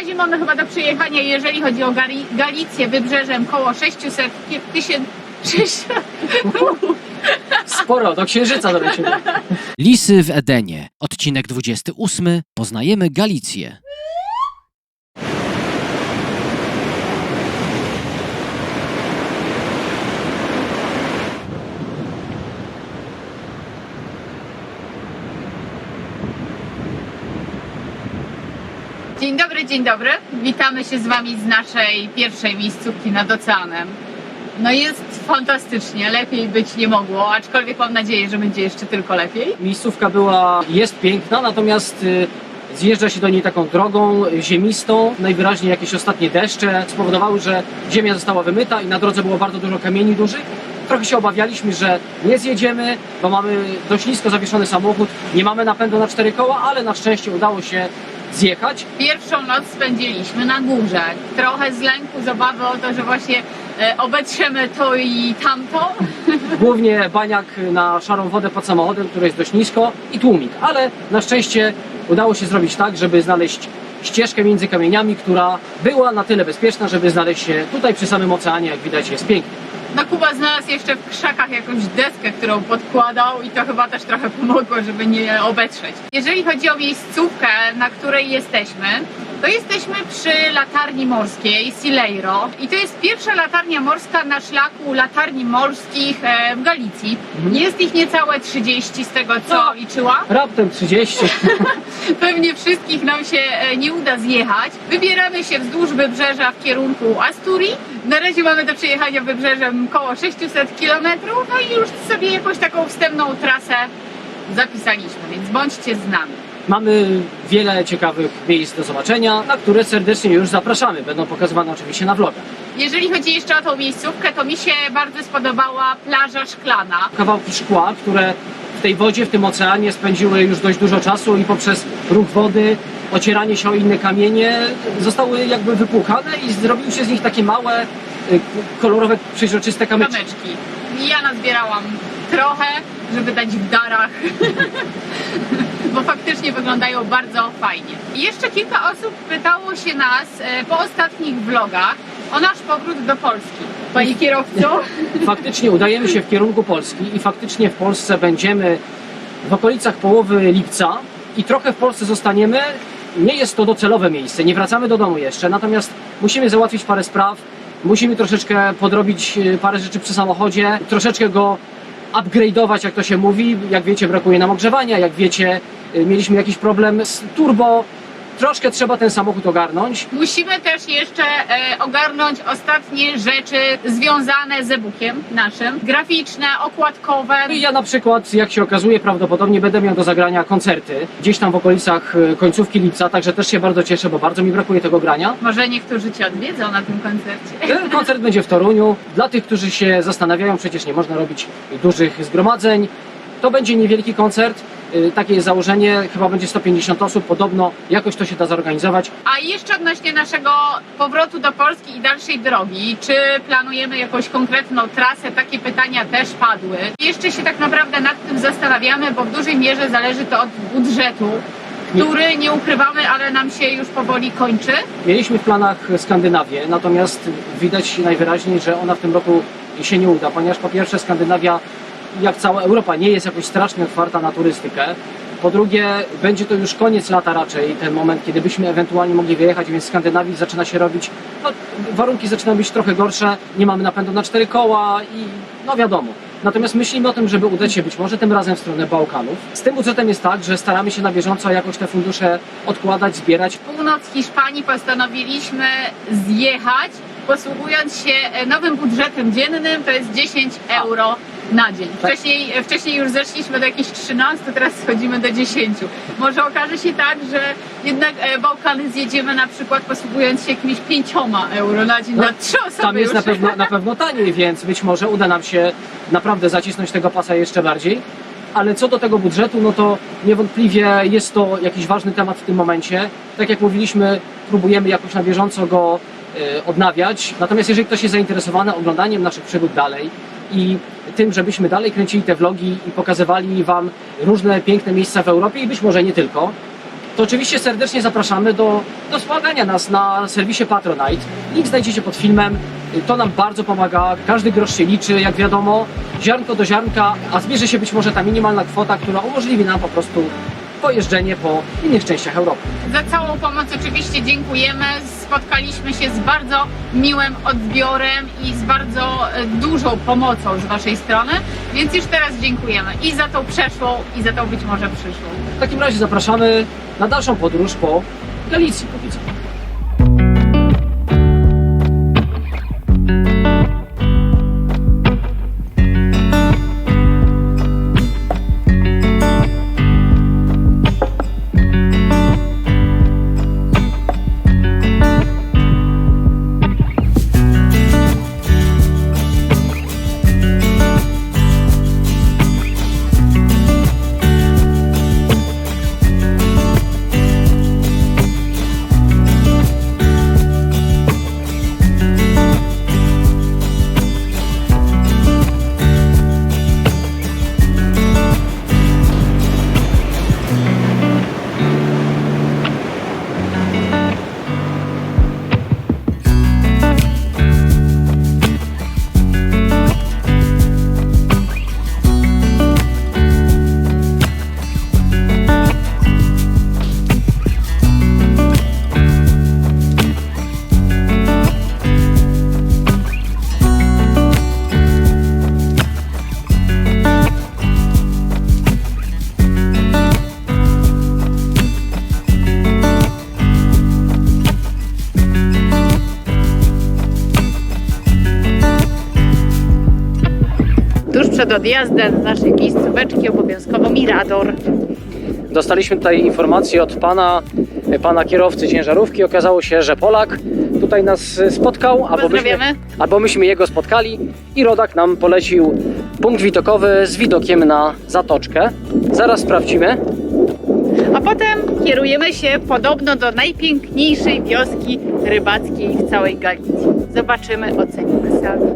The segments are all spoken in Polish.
razie mamy chyba do przejechania, jeżeli chodzi o Gali Galicję, wybrzeżem koło 600 tysięcy. 600 Sporo, do księżyca dolecimy. Lisy w Edenie. Odcinek 28. Poznajemy Galicję. Dzień dobry, dzień dobry. Witamy się z Wami z naszej pierwszej miejscówki nad oceanem. No jest fantastycznie, lepiej być nie mogło, aczkolwiek mam nadzieję, że będzie jeszcze tylko lepiej. Miejscówka była, jest piękna, natomiast y, zjeżdża się do niej taką drogą ziemistą. Najwyraźniej jakieś ostatnie deszcze spowodowały, że ziemia została wymyta i na drodze było bardzo dużo kamieni dużych. Trochę się obawialiśmy, że nie zjedziemy, bo mamy dość nisko zawieszony samochód, nie mamy napędu na cztery koła, ale na szczęście udało się zjechać. Pierwszą noc spędziliśmy na górze. Trochę z lęku, z obawy o to, że właśnie e, obetrzemy to i tamto. Głównie baniak na szarą wodę pod samochodem, który jest dość nisko i tłumik, ale na szczęście udało się zrobić tak, żeby znaleźć ścieżkę między kamieniami, która była na tyle bezpieczna, żeby znaleźć się tutaj przy samym oceanie, jak widać jest pięknie. No Kuba znalazł jeszcze w krzakach jakąś deskę, którą podkładał i to chyba też trochę pomogło, żeby nie obetrzeć. Jeżeli chodzi o miejscówkę, na której jesteśmy, to jesteśmy przy latarni morskiej Sileiro i to jest pierwsza latarnia morska na szlaku latarni morskich e, w Galicji. Jest ich niecałe 30 z tego co No. liczyłam. Raptem 30. Pewnie wszystkich nam się e, nie uda zjechać. Wybieramy się wzdłuż wybrzeża w kierunku Asturii. Na razie mamy do przejechania wybrzeżem około 600 km, no i już sobie jakąś taką wstępną trasę zapisaliśmy, więc bądźcie z nami. Mamy wiele ciekawych miejsc do zobaczenia, na które serdecznie już zapraszamy. Będą pokazywane oczywiście na vlogach. Jeżeli chodzi jeszcze o tą miejscówkę, to mi się bardzo spodobała plaża szklana. Kawałki szkła, które w tej wodzie, w tym oceanie spędziły już dość dużo czasu i poprzez ruch wody, ocieranie się o inne kamienie, zostały jakby wypłukane i zrobiły się z nich takie małe, y, kolorowe, przeźroczyste kamyczki. Ja nazbierałam trochę, żeby dać w darach, bo faktycznie wyglądają bardzo fajnie. I jeszcze kilka osób pytało się nas e, po ostatnich vlogach o nasz powrót do Polski. Panie kierowco, Faktycznie udajemy się w kierunku Polski i faktycznie w Polsce będziemy w okolicach połowy lipca i trochę w Polsce zostaniemy. Nie jest to docelowe miejsce, nie wracamy do domu jeszcze, natomiast musimy załatwić parę spraw, musimy troszeczkę podrobić e, parę rzeczy przy samochodzie, troszeczkę go upgrade'ować, jak to się mówi. Jak wiecie, brakuje nam ogrzewania, jak wiecie, e, mieliśmy jakiś problem z turbo. Troszkę trzeba ten samochód ogarnąć. musimy też jeszcze e, ogarnąć ostatnie rzeczy związane z e-bookiem naszym. Graficzne, okładkowe. No i Ja na przykład, jak się okazuje, prawdopodobnie będę miał do zagrania koncerty gdzieś tam w okolicach e, końcówki lipca, także też się bardzo cieszę, bo bardzo mi brakuje tego grania. Może niektórzy Cię odwiedzą na tym koncercie. Ten koncert będzie w Toruniu. Dla tych, którzy się zastanawiają, przecież nie można robić dużych zgromadzeń. To będzie niewielki koncert. E, Takie jest założenie, chyba będzie 150 osób, podobno jakoś to się da zorganizować. A jeszcze odnośnie naszego powrotu do Polski i dalszej drogi, czy planujemy jakąś konkretną trasę? Takie pytania też padły. Jeszcze się tak naprawdę nad tym zastanawiamy, bo w dużej mierze zależy to od budżetu, który nie ukrywamy, ale nam się już powoli kończy. Mieliśmy w planach Skandynawię, natomiast widać najwyraźniej, że ona w tym roku się nie uda, ponieważ po pierwsze Skandynawia, jak cała Europa, nie jest jakoś strasznie otwarta na turystykę. Po drugie, będzie to już koniec lata raczej, ten moment, kiedy byśmy ewentualnie mogli wyjechać, więc w Skandynawii zaczyna się robić, no, warunki zaczynają być trochę gorsze, nie mamy napędu na cztery koła i no wiadomo. Natomiast myślimy o tym, żeby udać się być może tym razem w stronę Bałkanów. Z tym budżetem jest tak, że staramy się na bieżąco jakoś te fundusze odkładać, zbierać. Północ Hiszpanii postanowiliśmy zjechać, posługując się e, nowym budżetem dziennym, to jest 10 euro na dzień. Tak. Wcześniej, wcześniej już zeszliśmy do jakichś 13, teraz schodzimy do 10. Może okaże się tak, że jednak e, Bałkany zjedziemy na przykład posługując się jakimiś 5 euro na dzień, No, na trzy osoby Tam jest już. na pewno, na pewno taniej, więc być może uda nam się naprawdę zacisnąć tego pasa jeszcze bardziej. Ale co do tego budżetu, no to niewątpliwie jest to jakiś ważny temat w tym momencie. Tak jak mówiliśmy, próbujemy jakoś na bieżąco go e, odnawiać. Natomiast jeżeli ktoś jest zainteresowany oglądaniem naszych przygód dalej i tym, żebyśmy dalej kręcili te vlogi i pokazywali Wam różne piękne miejsca w Europie i być może nie tylko, to oczywiście serdecznie zapraszamy do, do wspomagania nas na serwisie Patronite. Link znajdziecie pod filmem. To nam bardzo pomaga. Każdy grosz się liczy, jak wiadomo, ziarnko do ziarnka, a zbierze się być może ta minimalna kwota, która umożliwi nam po prostu pojeżdżenie po innych częściach Europy. Za całą pomoc oczywiście dziękujemy. Spotkaliśmy się z bardzo miłym odbiorem i z bardzo e, dużą pomocą z Waszej strony, więc już teraz dziękujemy i za tą przeszłą, i za tą być może przyszłą. W takim razie zapraszamy na dalszą podróż po Galicji, odjazdem z naszej miejscóweczki obowiązkowo Mirador. Dostaliśmy tutaj informację od pana, pana kierowcy ciężarówki. Okazało się, że Polak tutaj nas spotkał, albo myśmy, albo myśmy jego spotkali i rodak nam polecił punkt widokowy z widokiem na zatoczkę. Zaraz sprawdzimy. A potem kierujemy się podobno do najpiękniejszej wioski rybackiej w całej Galicji. Zobaczymy, ocenimy sami.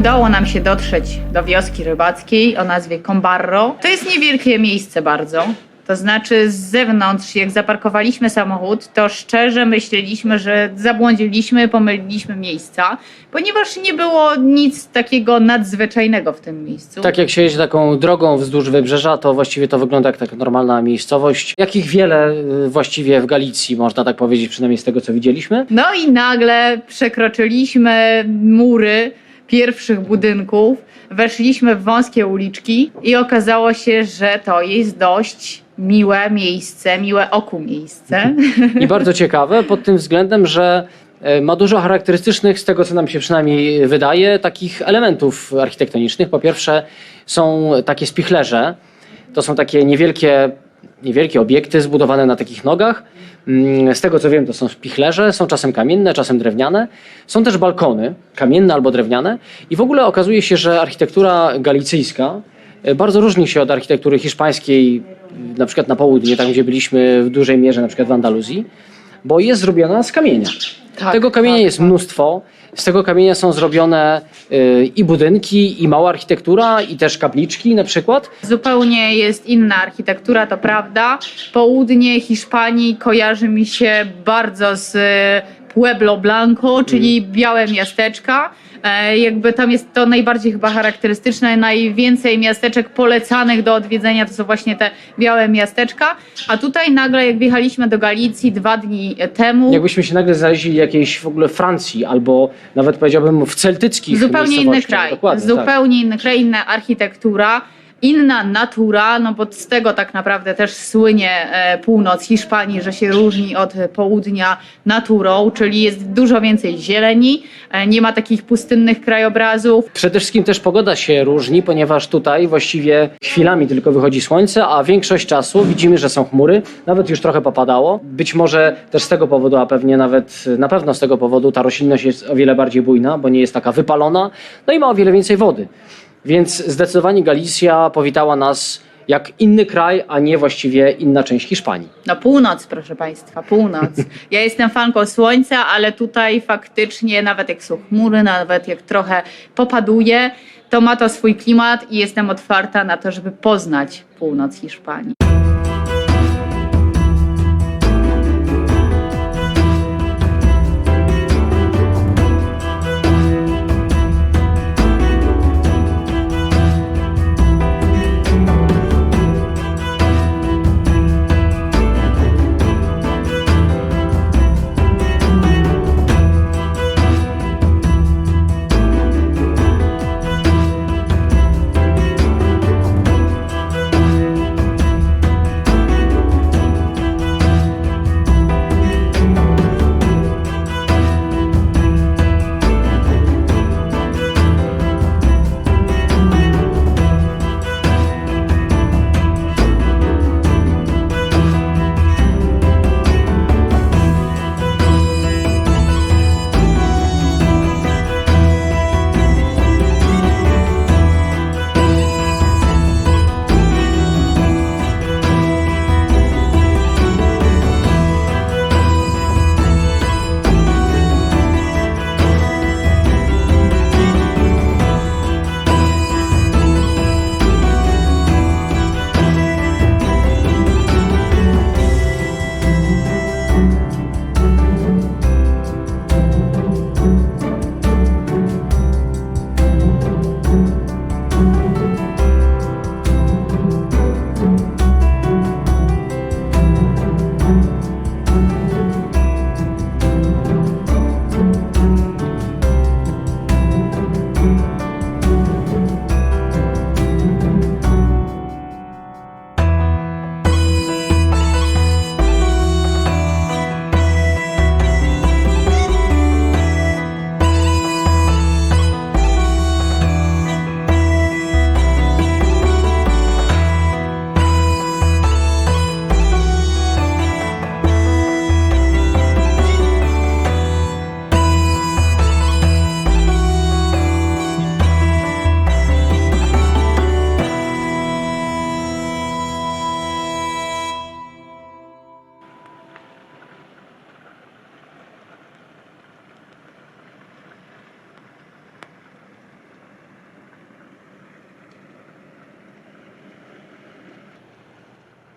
Udało nam się dotrzeć do wioski rybackiej o nazwie Combarro. To jest niewielkie miejsce bardzo. To znaczy z zewnątrz, jak zaparkowaliśmy samochód, to szczerze myśleliśmy, że zabłądziliśmy, pomyliliśmy miejsca, ponieważ nie było nic takiego nadzwyczajnego w tym miejscu. Tak jak się jeździ taką drogą wzdłuż wybrzeża, to właściwie to wygląda jak taka normalna miejscowość. Jakich wiele y, właściwie w Galicji, można tak powiedzieć, przynajmniej z tego co widzieliśmy. No i nagle przekroczyliśmy mury pierwszych budynków, weszliśmy w wąskie uliczki i okazało się, że to jest dość miłe miejsce, miłe oku miejsce. I bardzo ciekawe pod tym względem, że e, ma dużo charakterystycznych, z tego co nam się przynajmniej wydaje, takich elementów architektonicznych. Po pierwsze są takie spichlerze, to są takie niewielkie, niewielkie obiekty zbudowane na takich nogach. Mm, Z tego co wiem, to są spichlerze, są czasem kamienne, czasem drewniane. Są też balkony, kamienne albo drewniane. I w ogóle okazuje się, że architektura galicyjska e, bardzo różni się od architektury hiszpańskiej, na przykład na południe, tam gdzie byliśmy w dużej mierze, na przykład w Andaluzji, bo jest zrobiona z kamienia. Tak, tego kamienia tak, jest tak. mnóstwo. Z tego kamienia są zrobione y, i budynki, i mała architektura, i też kapliczki na przykład. Zupełnie jest inna architektura, to prawda. Południe Hiszpanii kojarzy mi się bardzo z Pueblo Blanco, czyli białe miasteczka. E, Jakby tam jest to najbardziej chyba charakterystyczne, najwięcej miasteczek polecanych do odwiedzenia to są właśnie te białe miasteczka. A tutaj nagle, jak wjechaliśmy do Galicji dwa dni temu, Jakbyśmy się nagle znaleźli w jakiejś w ogóle Francji, albo nawet powiedziałbym w celtyckich zupełnie inny miejscowościach. kraj, Dokładnie, tak. zupełnie inny kraj, inna architektura. Inna natura, no bo z tego tak naprawdę też słynie e, północ Hiszpanii, że się różni od południa naturą, czyli jest dużo więcej zieleni, e, nie ma takich pustynnych krajobrazów, Przede wszystkim też pogoda się różni, ponieważ tutaj właściwie chwilami tylko wychodzi słońce, a większość czasu widzimy, że są chmury. Nawet już trochę popadało. Być może też z tego powodu, a pewnie nawet na pewno z tego powodu ta roślinność jest o wiele bardziej bujna, bo nie jest taka wypalona, no i ma o wiele więcej wody. Więc zdecydowanie Galicja powitała nas jak inny kraj, a nie właściwie inna część Hiszpanii. No północ, proszę Państwa, północ. Ja jestem fanką słońca, ale tutaj faktycznie nawet jak są chmury, nawet jak trochę popaduje, to ma to swój klimat i jestem otwarta na to, żeby poznać północ Hiszpanii.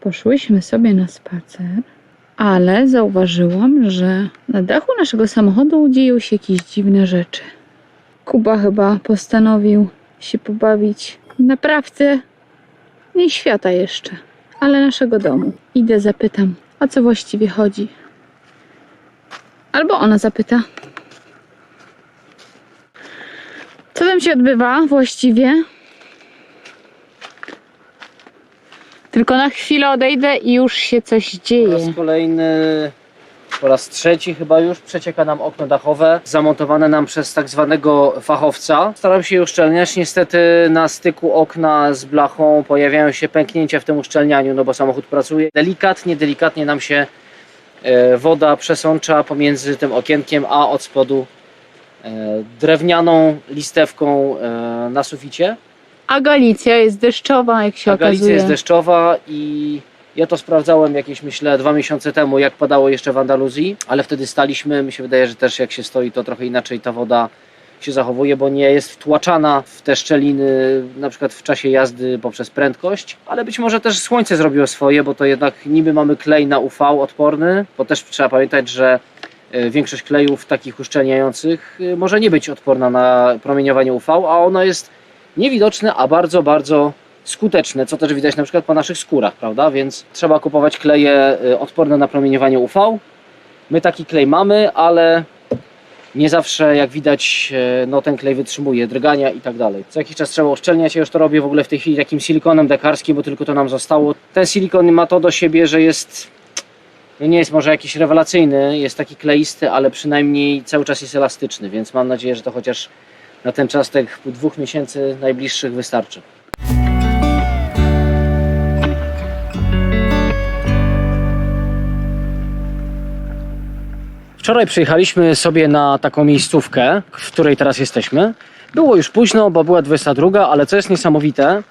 Poszłyśmy sobie na spacer, ale zauważyłam, że na dachu naszego samochodu dzieją się jakieś dziwne rzeczy. Kuba chyba postanowił się pobawić w naprawce nie świata jeszcze, ale naszego domu. Idę, zapytam, o co właściwie chodzi. Albo ona zapyta. Co tam się odbywa właściwie? Tylko na chwilę odejdę i już się coś Po dzieje. raz kolejny, po raz trzeci chyba już przecieka nam okno dachowe, zamontowane nam przez tak zwanego fachowca. Staram się je uszczelniać, niestety na styku okna z blachą pojawiają się pęknięcia w tym uszczelnianiu, no bo samochód pracuje. Delikatnie, delikatnie nam się e, woda przesącza pomiędzy tym okienkiem, a od spodu e, drewnianą listewką e, na suficie. A Galicja jest deszczowa, jak się A Galicja okazuje. jest deszczowa i ja to sprawdzałem jakieś myślę dwa miesiące temu, jak padało jeszcze w Andaluzji, ale wtedy staliśmy, mi się wydaje, że też jak się stoi, to trochę inaczej ta woda się zachowuje, bo nie jest wtłaczana w te szczeliny, na przykład w czasie jazdy poprzez prędkość, ale być może też słońce zrobiło swoje, bo to jednak niby mamy klej na UV odporny, bo też trzeba pamiętać, że e, większość klejów takich uszczelniających e, może nie być odporna na promieniowanie UV, a ono jest niewidoczne, a bardzo, bardzo skuteczne, co też widać na przykład po naszych skórach, prawda? Więc trzeba kupować kleje e, odporne na promieniowanie UV. My taki klej mamy, ale nie zawsze, jak widać, e, no ten klej wytrzymuje drgania i tak dalej. Co jakiś czas trzeba uszczelniać, ja już to robię w ogóle w tej chwili takim silikonem dekarskim, bo tylko to nam zostało. Ten silikon ma to do siebie, że jest, no nie jest może jakiś rewelacyjny, jest taki kleisty, ale przynajmniej cały czas jest elastyczny, więc mam nadzieję, że to chociaż na ten czas tych dwóch miesięcy najbliższych wystarczy. Wczoraj przyjechaliśmy sobie na taką miejscówkę, w której teraz jesteśmy. Było już późno, bo była 22, ale co jest niesamowite,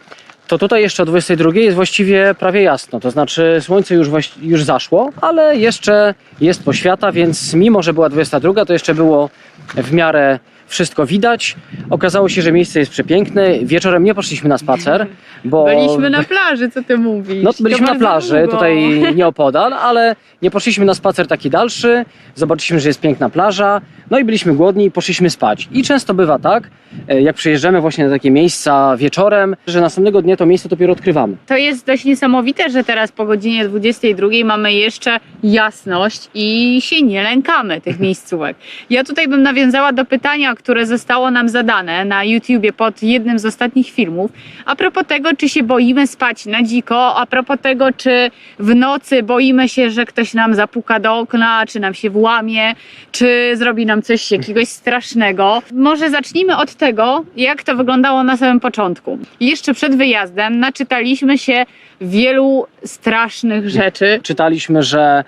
to tutaj jeszcze o 22 jest właściwie prawie jasno. To znaczy słońce już, już zaszło, ale jeszcze jest poświata, więc mimo, że była 22, to jeszcze było w miarę wszystko widać. Okazało się, że miejsce jest przepiękne. Wieczorem nie poszliśmy na spacer, bo Byliśmy na plaży, co ty mówisz? no, To byliśmy na plaży, długo. tutaj nieopodal, ale nie poszliśmy na spacer taki dalszy. Zobaczyliśmy, że jest piękna plaża. No i byliśmy głodni i poszliśmy spać. I często bywa tak, e, jak przyjeżdżamy właśnie na takie miejsca wieczorem, że następnego dnia to miejsce dopiero odkrywamy. To jest dość niesamowite, że teraz po godzinie 22 mamy jeszcze jasność i się nie lękamy tych miejscówek. Ja tutaj bym nawiązała do pytania, które zostało nam zadane na YouTubie pod jednym z ostatnich filmów. A propos tego, czy się boimy spać na dziko, a propos tego, czy w nocy boimy się, że ktoś nam zapuka do okna, czy nam się włamie, czy zrobi nam coś jakiegoś strasznego. Może zacznijmy od tego, jak to wyglądało na samym początku. Jeszcze przed wyjazdem naczytaliśmy się wielu strasznych rzeczy. Czytaliśmy, że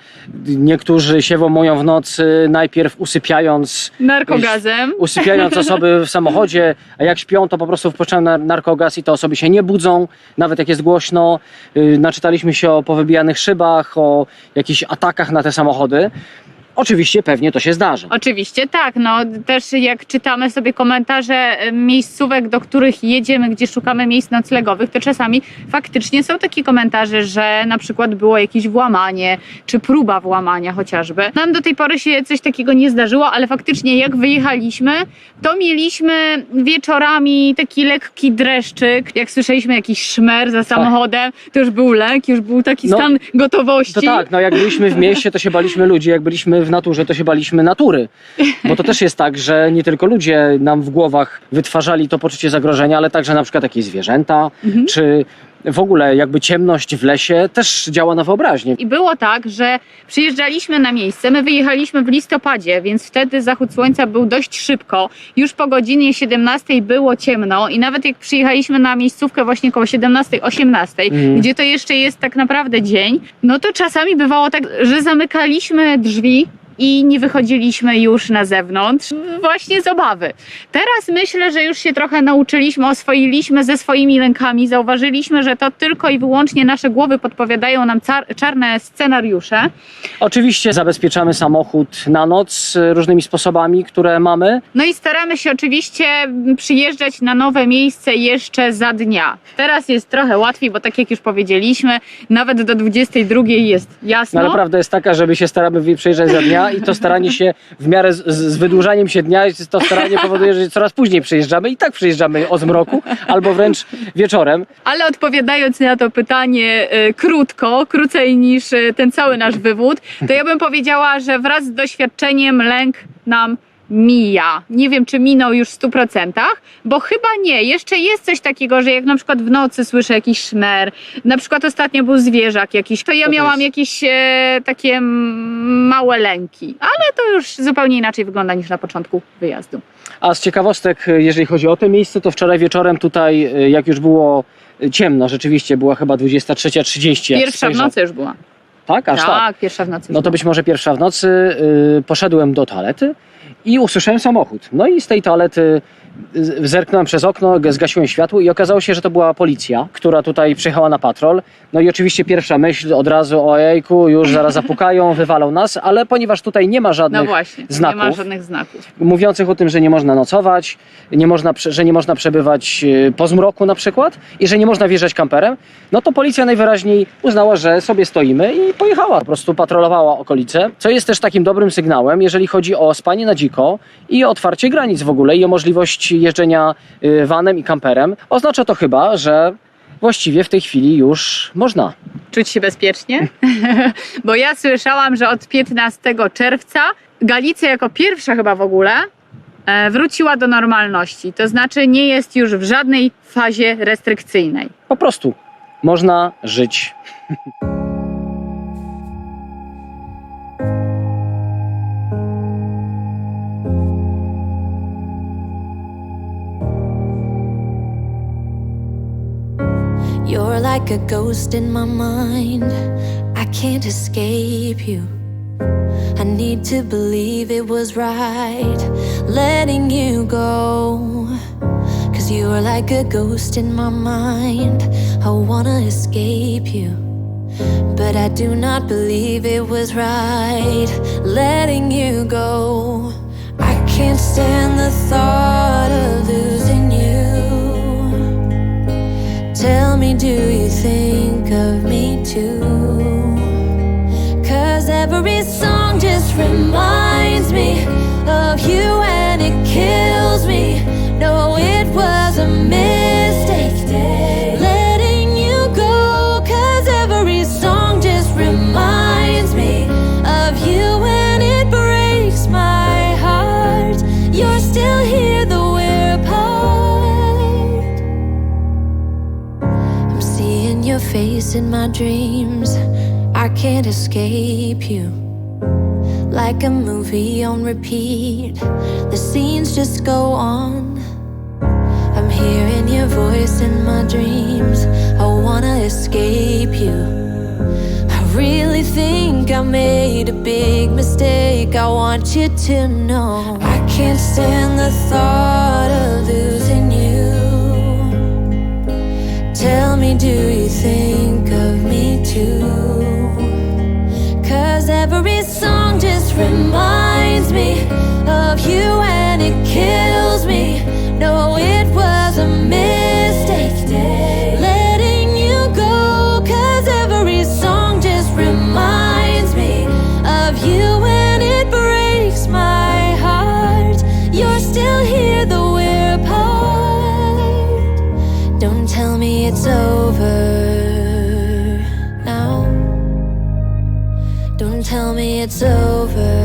niektórzy się włamują w nocy, najpierw usypiając Narkogazem. usypiając osoby w samochodzie, a jak śpią, to po prostu wpuszczają na narkogaz i te osoby się nie budzą, nawet jak jest głośno. Yy, Naczytaliśmy się o powybijanych szybach, o jakichś atakach na te samochody. Oczywiście pewnie to się zdarza. Oczywiście tak, no też jak czytamy sobie komentarze e, miejscówek, do których jedziemy, gdzie szukamy miejsc noclegowych, to czasami faktycznie są takie komentarze, że na przykład było jakieś włamanie, czy próba włamania chociażby. Nam do tej pory się coś takiego nie zdarzyło, ale faktycznie jak wyjechaliśmy, to mieliśmy wieczorami taki lekki dreszczyk. Jak słyszeliśmy jakiś szmer za samochodem, to już był lęk, już był taki No, stan gotowości. To tak, no jak byliśmy w mieście, to się baliśmy ludzi, jak byliśmy w naturze, to się baliśmy natury. Bo to też jest tak, że nie tylko ludzie nam w głowach wytwarzali to poczucie zagrożenia, ale także na przykład jakieś zwierzęta, Mhm. czy w ogóle jakby ciemność w lesie też działa na wyobraźnię. I było tak, że przyjeżdżaliśmy na miejsce, my wyjechaliśmy w listopadzie, więc wtedy zachód słońca był dość szybko. Już po godzinie 17 było ciemno i nawet jak przyjechaliśmy na miejscówkę właśnie koło 17-18, Mhm. gdzie to jeszcze jest tak naprawdę dzień, no to czasami bywało tak, że zamykaliśmy drzwi i nie wychodziliśmy już na zewnątrz, właśnie z obawy. Teraz myślę, że już się trochę nauczyliśmy, oswoiliśmy ze swoimi lękami, zauważyliśmy, że to tylko i wyłącznie nasze głowy podpowiadają nam czarne scenariusze. Oczywiście zabezpieczamy samochód na noc różnymi sposobami, które mamy. No i staramy się oczywiście przyjeżdżać na nowe miejsce jeszcze za dnia. Teraz jest trochę łatwiej, bo tak jak już powiedzieliśmy, nawet do 22 jest No, jasno. ale prawda jest taka, że my się staramy przejeżdżać za dnia i to staranie się w miarę z, z wydłużaniem się dnia, to staranie powoduje, że coraz później przyjeżdżamy i tak przyjeżdżamy o zmroku albo wręcz wieczorem. Ale odpowiadając na to pytanie y, krótko, krócej niż y, ten cały nasz wywód, to ja bym powiedziała, że wraz z doświadczeniem lęk nam mija. Nie wiem, czy minął już w 100%, bo chyba nie. Jeszcze jest coś takiego, że jak na przykład w nocy słyszę jakiś szmer, na przykład ostatnio był zwierzak jakiś, to ja To miałam jest- jakieś e, takie małe lęki, ale to już zupełnie inaczej wygląda niż na początku wyjazdu. A z ciekawostek, y, jeżeli chodzi o to miejsce, to wczoraj wieczorem tutaj, y, jak już było y, ciemno, rzeczywiście była chyba 23.30. jak Pierwsza w nocy już była. Tak, aż tak. Tak, pierwsza w nocy. No to być może pierwsza w nocy y, poszedłem do toalety i usłyszałem samochód. No i z tej toalety zerknąłem przez okno, zgasiłem światło i okazało się, że to była policja, która tutaj przyjechała na patrol. No i oczywiście pierwsza myśl od razu, ojejku, już zaraz zapukają, wywalą nas, ale ponieważ tutaj nie ma żadnych No właśnie, znaków. nie ma żadnych znaków. mówiących o tym, że nie można nocować, nie można, że nie można przebywać e, po zmroku na przykład i że nie można wjeżdżać kamperem, no to policja najwyraźniej uznała, że sobie stoimy i pojechała. Po prostu patrolowała okolice, co jest też takim dobrym sygnałem, jeżeli chodzi o spanie na dziko i o otwarcie granic w ogóle i o możliwość jeżdżenia y, vanem i kamperem. Oznacza to chyba, że właściwie w tej chwili już można. Czuć się bezpiecznie? Bo ja słyszałam, że od 15 czerwca Galicja jako pierwsza chyba w ogóle e, wróciła do normalności. To znaczy nie jest już w żadnej fazie restrykcyjnej. Po prostu można żyć. You're like a ghost in my mind. I can't escape you. I need to believe it was right letting you go. Cause you are like a ghost in my mind. I wanna escape you. But I do not believe it was right letting you go. I can't stand the thought of losing Tell me, do you think of me too? Cause every song just reminds me of you and it kills me. No, it was a mistake face in my dreams. I can't escape you. Like a movie on repeat, the scenes just go on. I'm hearing your voice in my dreams. I wanna escape you. I really think I made a big mistake. I want you to know I can't stand the thought of losing you. Tell me, do you every song just reminds me of you and it kills me. No, it was a mistake letting you go. Cause every song just reminds me of you and it breaks my heart. You're still here, though we're apart. Don't tell me it's over it's over